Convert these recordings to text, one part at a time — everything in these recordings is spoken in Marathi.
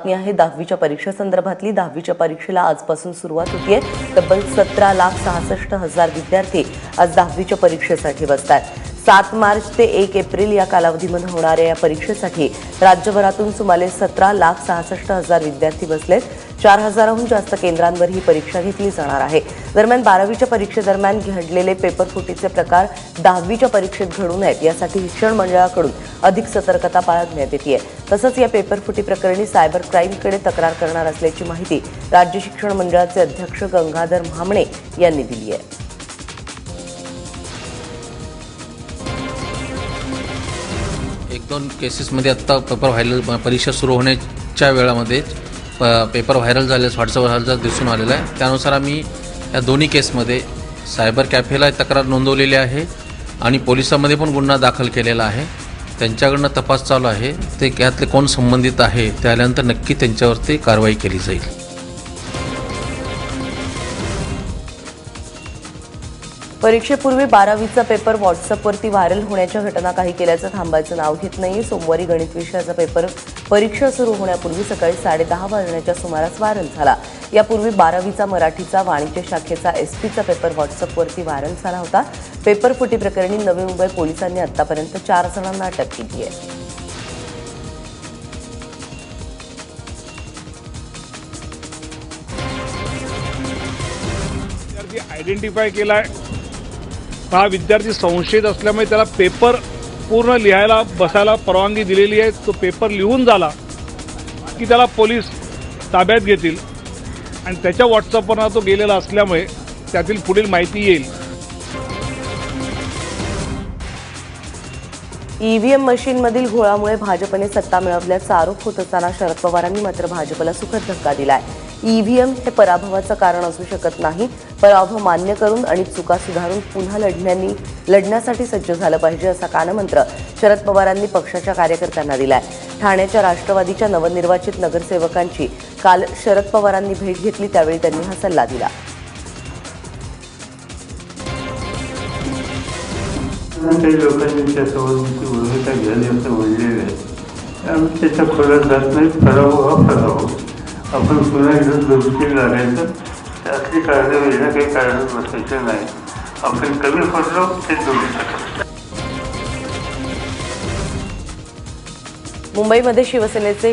बातमी आहे. दहावीच्या परीक्षेसंदर्भातली दहावीच्या परीक्षेला आजपासून सुरुवात होतीये. तब्बल सतरा लाख सहासष्ट हजार विद्यार्थी आज दहावीच्या परीक्षेसाठी बसतात सात मार्च ते एक एप्रिल या कालावधीमध्ये होणाऱ्या या परीक्षेसाठी राज्यभरातून सुमारे सतरा लाख सहासष्ट हजार विद्यार्थी बसलेत. चार हजाराहून जास्त केंद्रांवर ही परीक्षा घेतली जाणार आहे. दरम्यान बारावीच्या परीक्षेदरम्यान घडलेले पेपर फुटीचे प्रकार दहावीच्या परीक्षेत घडू नयेत. यासाठी शिक्षण मंडळाकडून अधिक सतर्कता बाळगण्यात येते तसंच या पेपरफुटी प्रकरणी सायबर क्राईमकडे तक्रार करणार असल्याची माहिती राज्य शिक्षण मंडळाचे अध्यक्ष गंगाधर म्हामणे यांनी दिली आहे. एक दोन केसेसमध्ये आत्ता पेपर व्हायरल परीक्षा सुरू होण्याच्या वेळामध्ये प- पेपर व्हायरल झाले व्हॉट्सअपवर दिसून आलेला आहे. त्यानुसार आम्ही या दोन्ही केसमध्ये सायबर कॅफेला तक्रार नोंदवलेली आहे आणि पोलिसांमध्ये पण गुन्हा दाखल केलेला आहे. त्यांच्याकडनं तपास चालू आहे. ते यातले कोण संबंधित आहे ते आल्यानंतर नक्की त्यांच्यावरती कारवाई केली जाईल. परीक्षेपूर्वी बारावीचा पेपर व्हॉट्सअपवरती व्हायरल होण्याच्या घटना काही केल्याचं थांबायचं नाव घेत नाही सोमवारी गणित विषयाचा पेपर परीक्षा सुरू होण्यापूर्वी सकाळी साडेदहा वाजण्याच्या सुमारास व्हायरल झाला. यापूर्वी बारावीचा मराठीचा वाणिज्य शाखेचा एस पीचा पेपर व्हॉट्सअपवरती व्हायरल झाला होता. पेपर फुटी प्रकरणी नवी मुंबई पोलिसांनी आतापर्यंत चार जणांना अटक केली आहे. विद्यार्थी आयडेंटिफाय केलाय. हा विद्यार्थी संशयित असल्यामुळे त्याला पेपर पूर्ण लिहायला बसायला परवानगी दिलेली आहे. तो पेपर लिहून झाला की त्याला पोलीस ताब्यात घेतील. आणि त्याच्या व्हॉट्सअपवर तो गेलेला असल्यामुळे त्यातील पुढील माहिती येईल. ईव्हीएम मशीनमधील घोळामुळे भाजपने सत्ता मिळवल्याचा आरोप होत असताना शरद पवारांनी मात्र भाजपला सुखद धक्का दिलाय. ईव्हीएम हे पराभवाचं कारण असू शकत नाही. पराभव मान्य करून आणि चुका सुधारून पुन्हा लढण्यानी लढण्यासाठी सज्ज झालं पाहिजे असा कानमंत्र शरद पवारांनी पक्षाच्या कार्यकर्त्यांना दिलाय. ठाण्याच्या राष्ट्रवादीच्या नवनिर्वाचित नगरसेवकांची काल शरद पवारांनी भेट घेतली त्यावेळी त्यांनी हा सल्ला दिला. काही लोकांनी भूमिका घ्यावी असं बोललेलं आहे आम्ही त्याच्या खोलात जात नाही. पराभव हा पराभव. आपण पुन्हा एकदा दुरुस्ती लागायचं त्यातली कारणं वेगळ्या काही कारण बसायचं नाही. आपण कमी पडलो ते दुरुस्त मुंबईमध्ये शिवसेनेचे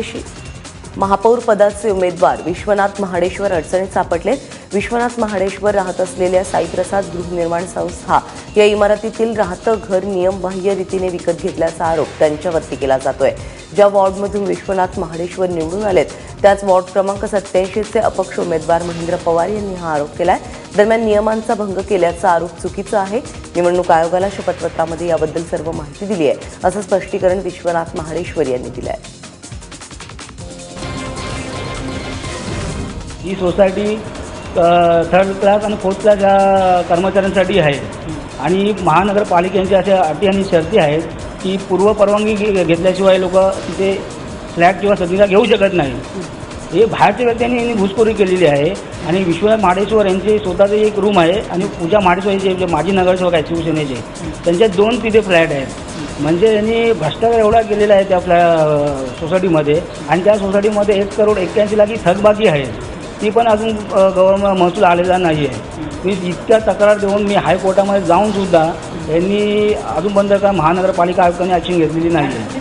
महापौर पदाचे उमेदवार विश्वनाथ महाडेश्वर अडचणीत सापडलेत. विश्वनाथ महाडेश्वर राहत असलेल्या साईप्रसाद गृहनिर्माण संस्था या इमारतीतील राहतं घर नियमबाह्य रीतीने विकत घेतल्याचा आरोप त्यांच्यावरती केला जातोय. ज्या वॉर्डमधून विश्वनाथ महाडेश्वर निवडून आलेत त्याच वॉर्ड क्रमांक सत्याऐंशीचे अपक्ष उमेदवार महेंद्र पवार यांनी हा आरोप केलाय. दरम्यान नियमांचा भंग केल्याचा आरोप चुकीचा आहे. निवडणूक आयोगाला शपथपत्रामध्ये याबद्दल सर्व माहिती दिली आहे असं स्पष्टीकरण विश्वनाथ महाडेश्वर यांनी दिलं आहे ही सोसायटी थर्ड क्लास आणि फोर्थ क्लास या कर्मचाऱ्यांसाठी आहे. आणि महानगरपालिकेच्या अशा अटी आणि शर्ती आहेत की पूर्व परवानगी घे- घेतल्याशिवाय लोक तिथे फ्लॅट किंवा सदनिका घेऊ शकत नाही. हे बाहेरच्या व्यक्तींनी यांनी घुसखोरी केलेली आहे आणि विश्वनाथ माडेश्वर यांचे स्वतःचे एक रूम आहे आणि पूजा माडेश्वर जे माजी नगरसेवक आहेत शिवसेनेचे त्यांच्या दोन तिथे फ्लॅट आहेत. म्हणजे यांनी भ्रष्टाचार एवढा केलेला आहे त्या फ्लॅ सोसायटीमध्ये आणि त्या सोसायटीमध्ये एक करोड एक्क्याऐंशी लाखी थकबाकी आहे. ती पण अजून गव्हर्नमेंट महसूल आलेला नाही आहे मी इतक्या तक्रार देऊन मी हायकोर्टामध्ये जाऊन सुद्धा यांनी अजूनपर्यंत काय महानगरपालिका आयुक्तांनी ॲक्शन घेतलेली नाही आहे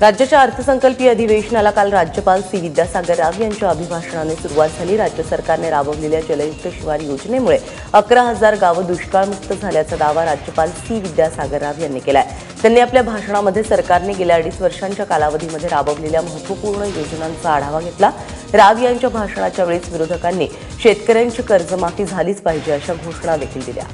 राज्याच्या अर्थसंकल्पीय अधिवेशनाला काल राज्यपाल सी. विद्यासागर राव यांच्या अभिभाषणाने सुरुवात झाली. राज्य सरकारने राबवलेल्या जलयुक्त शिवार योजनेमुळे अकरा हजार गावं दुष्काळमुक्त झाल्याचा दावा राज्यपाल सी. विद्यासागर राव यांनी केलाय. त्यांनी आपल्या भाषणामध्ये सरकारने गेल्या अडीच वर्षांच्या कालावधीमध्ये राबवलेल्या महत्त्वपूर्ण योजनांचा आढावा घेतला. राव यांच्या भाषणाच्या वेळेस विरोधकांनी शेतकऱ्यांची कर्जमाफी झालीच पाहिजे अशा घोषणा देखील दिल्या.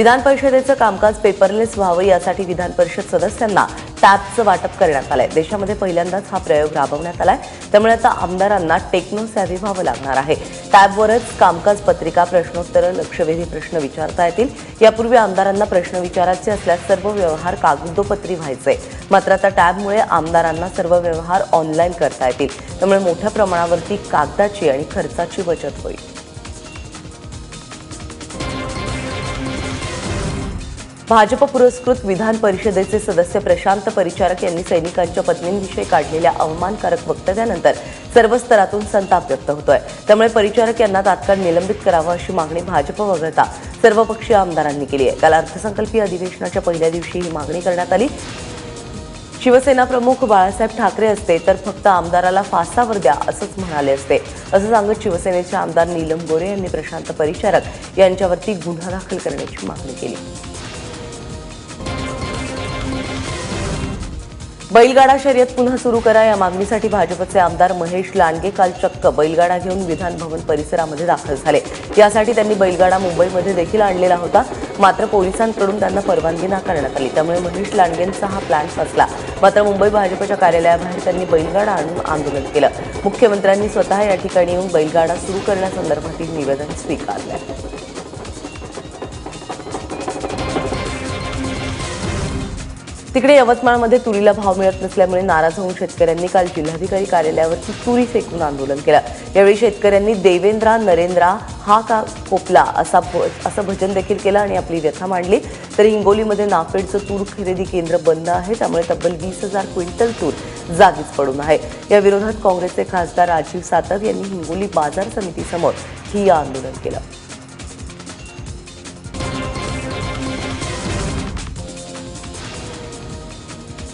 विधान परिषदेचं कामकाज पेपरलेस व्हावं यासाठी विधान परिषद सदस्यांना टॅबचं वाटप करण्यात आलंय. देशामध्ये पहिल्यांदाच हा प्रयोग राबवण्यात आलाय. त्यामुळे आता आमदारांना टेक्नो सॅव्ही व्हावं लागणार आहे. टॅबवरच कामकाज पत्रिका प्रश्नोत्तरं लक्षवेधी प्रश्न विचारता येतील. यापूर्वी आमदारांना प्रश्न विचारायचे असल्यास सर्व व्यवहार कागदोपत्री व्हायचे. मात्र आता टॅबमुळे आमदारांना सर्व व्यवहार ऑनलाईन करता येतील. त्यामुळे मोठ्या प्रमाणावरती कागदाची आणि खर्चाची बचत होईल. भाजप पुरस्कृत विधान परिषदेचे सदस्य प्रशांत परिचारक यांनी सैनिकांच्या पत्नींविषयी काढलेल्या अवमानकारक वक्तव्यानंतर सर्व स्तरातून संताप व्यक्त होतोय. त्यामुळे परिचारक यांना तात्काळ निलंबित करावं अशी मागणी भाजप वगळता सर्वपक्षीय आमदारांनी केली आहे. काल अर्थसंकल्पीय अधिवेशनाच्या पहिल्या दिवशी ही मागणी करण्यात आली. शिवसेना प्रमुख बाळासाहेब ठाकरे असते तर फक्त आमदाराला फासावर द्या असंच म्हणाले असते. असं सांगत शिवसेनेचे आमदार नीलम गोरे यांनी प्रशांत परिचारक यांच्यावरती गुन्हा दाखल करण्याची मागणी केली. बैलगाडा शर्यत पुन्हा सुरू करा. या मागणीसाठी भाजपचे आमदार महेश लांडगे काल चक्क बैलगाडा घेऊन विधान भवन परिसरामध्ये दाखल झाले. यासाठी त्यांनी बैलगाडा मुंबईमध्ये देखील आणलेला होता. मात्र पोलिसांकडून त्यांना परवानगी नाकारण्यात आली. त्यामुळे महेश लांडगेंचा हा प्लॅन फसला. मात्र मुंबई भाजपच्या कार्यालयाबाहेर त्यांनी बैलगाडा आणून आंदोलन केलं. मुख्यमंत्र्यांनी स्वतः या ठिकाणी येऊन बैलगाडा सुरू करण्यासंदर्भातील निवेदन स्वीकारलं. तिकडे यवतमाळमध्ये तुरीला भाव मिळत नसल्यामुळे नाराज होऊन शेतकऱ्यांनी काल जिल्हाधिकारी कार्यालयावरती तुरी फेकून आंदोलन केलं. यावेळी शेतकऱ्यांनी देवेंद्रा नरेंद्रा हा का कोपला असा भ- असं भजन देखील केलं आणि आपली व्यथा मांडली. तर हिंगोलीमध्ये नाफेडचं तूर खरेदी केंद्र बंद आहे त्यामुळे तब्बल वीस हजार क्विंटल तूर जागीच पडून आहे. या विरोधात काँग्रेसचे खासदार राजीव सातव यांनी हिंगोली बाजार समितीसमोर ही आंदोलन केलं.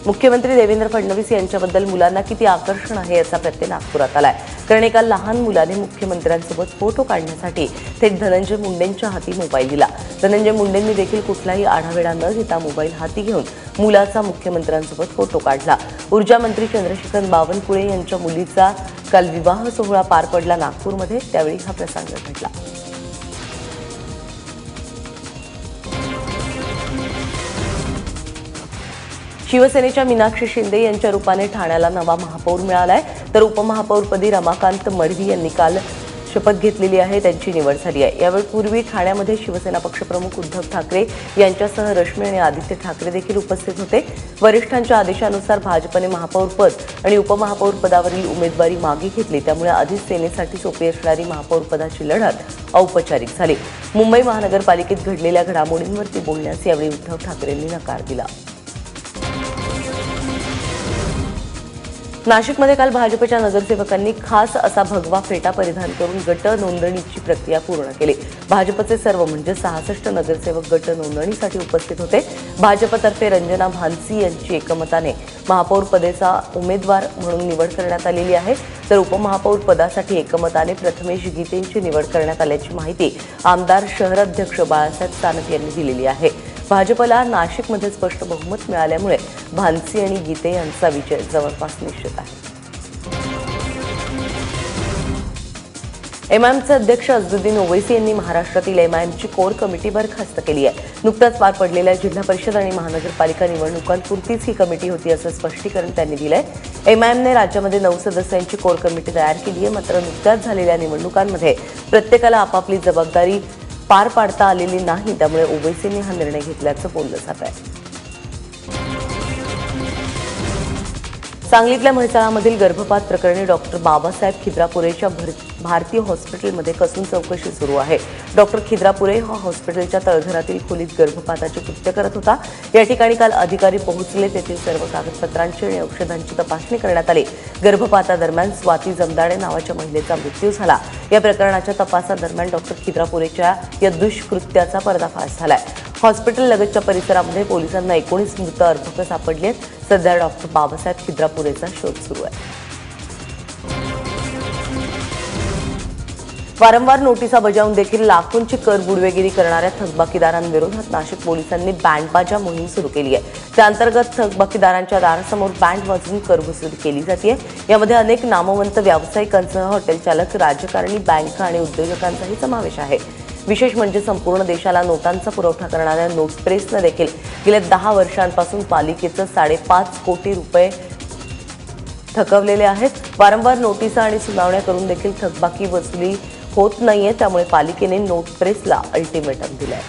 मुख्यमंत्री देवेंद्र फडणवीस यांच्याबद्दल मुलांना किती आकर्षण आहे याचा प्रत्यय नागपुरात आलाय. कारण एका लहान मुलाने मुख्यमंत्र्यांसोबत फोटो काढण्यासाठी थेट धनंजय मुंडेंच्या हाती मोबाईल दिला. धनंजय मुंडेंनी देखील कुठलाही आढावेढा न घेता मोबाईल हाती घेऊन मुलाचा मुख्यमंत्र्यांसोबत फोटो काढला. ऊर्जा मंत्री चंद्रशेखर बावनकुळे यांच्या मुलीचा काल विवाह सोहळा पार पडला नागपूरमध्ये त्यावेळी हा प्रसंग घडला. शिवसेनेच्या मीनाक्षी शिंदे यांच्या रूपाने ठाण्याला नवा महापौर मिळालाय. तर उपमहापौरपदी रमाकांत मढवी यांनी काल शपथ घेतलेली आहे. त्यांची निवड झाली आहे. यावेळी पूर्वी ठाण्यामध्ये शिवसेना पक्षप्रमुख उद्धव ठाकरे यांच्यासह रश्मी आणि आदित्य ठाकरे देखील उपस्थित होते. वरिष्ठांच्या आदेशानुसार भाजपने महापौरपद आणि उपमहापौरपदावरील उमेदवारी मागे घेतली. त्यामुळे आधीच सेनेसाठी सोपी असणारी महापौरपदाची लढत औपचारिक झाली. मुंबई महानगरपालिकेत घडलेल्या घडामोडींवरती बोलण्यास यावेळी उद्धव ठाकरेंनी नकार दिला. नाशिकमध्ये काल भाजपच्या नगरसेवकांनी खास असा भगवा फेटा परिधान करून गट नोंदणीची प्रक्रिया पूर्ण केली. भाजपचे सर्व म्हणजे सहासष्ट नगरसेवक गट नोंदणीसाठी उपस्थित होते. भाजपतर्फे रंजना भानसी यांची एकमताने महापौर पदेचा उमेदवार म्हणून निवड करण्यात आलेली आहे. तर उपमहापौर पदासाठी एकमताने प्रथमेश गीतेंची निवड करण्यात आल्याची माहिती आमदार शहराध्यक्ष बाळासाहेब सानप यांनी दिलेली आहे. भाजपला नाशिकमध्ये स्पष्ट बहुमत मिळाल्यामुळे भानसी आणि गीते यांचा विजय जवळपास निश्चित आहे. एमआयएमचे अध्यक्ष अजुद्दीन ओवैसी यांनी महाराष्ट्रातील एमआयएमची कोर कमिटी बरखास्त केली आहे. नुकत्याच पार पडलेल्या जिल्हा परिषद आणि महानगरपालिका निवडणुकांपुरतीच ही कमिटी होती असं स्पष्टीकरण त्यांनी दिलंय. एमआयएमने राज्यामध्ये नऊ सदस्यांची कोर कमिटी तयार केली आहे. मात्र नुकत्याच झालेल्या निवडणुकांमध्ये प्रत्येकाला आपापली जबाबदारी पार पाडता आलेली नाही त्यामुळे ओवैसींनी हा निर्णय घेतल्याचं बोललं जात आहे. सांगलीतल्या म्हैसाळामधील गर्भपात प्रकरणी डॉक्टर बाबासाहेब खिद्रापुरेच्या भर- भारतीय हॉस्पिटलमध्ये कसून चौकशी सुरू आहे. डॉक्टर खिद्रापुरे हा हॉस्पिटलच्या तळघरातील खोलीत गर्भपाताचे कृत्य करत होता. या ठिकाणी काल अधिकारी पोहोचले तेथील सर्व कागदपत्रांची आणि औषधांची तपासणी करण्यात आली. गर्भपातादरम्यान स्वाती जमदाडे नावाच्या महिलेचा मृत्यू झाला. या प्रकरणाच्या तपासादरम्यान डॉक्टर खिद्रापुरेच्या या दुष्कृत्याचा पर्दाफाश झालाय. हॉस्पिटल लगतच्या परिसरामध्ये पोलिसांना एकोणीस मृत अर्भक सापडले आहेत. सध्या डॉक्टर बाबासाहेब खिद्रापुरेचा शोध सुरू आहे. वारंवार नोटिसा बजावून देखील लाखोंची कर बुडवेगिरी करणाऱ्या थकबाकीदारांविरोधात नाशिक पोलिसांनी बँडबाजा मोहीम सुरू केली आहे. त्या अंतर्गत थकबाकीदारांच्या दारासमोर बँड वाजवून कर वसूल केली जाते. यामध्ये अनेक नामवंत व्यावसायिकांसह हॉटेल चालक राजकारणी बँका आणि उद्योजकांचाही समावेश आहे. विशेष म्हणजे संपूर्ण देशाला नोटांचा पुरवठा करणाऱ्या नोट प्रेसनं देखील गेल्या दहा वर्षांपासून पालिकेचं साडेपाच कोटी रुपये थकवलेले आहेत. वारंवार नोटिसा आणि सुनावण्या करून देखील थकबाकी वसुली होत नाहीये त्यामुळे पालिकेने नोट प्रेसला अल्टिमेटम दिलाय.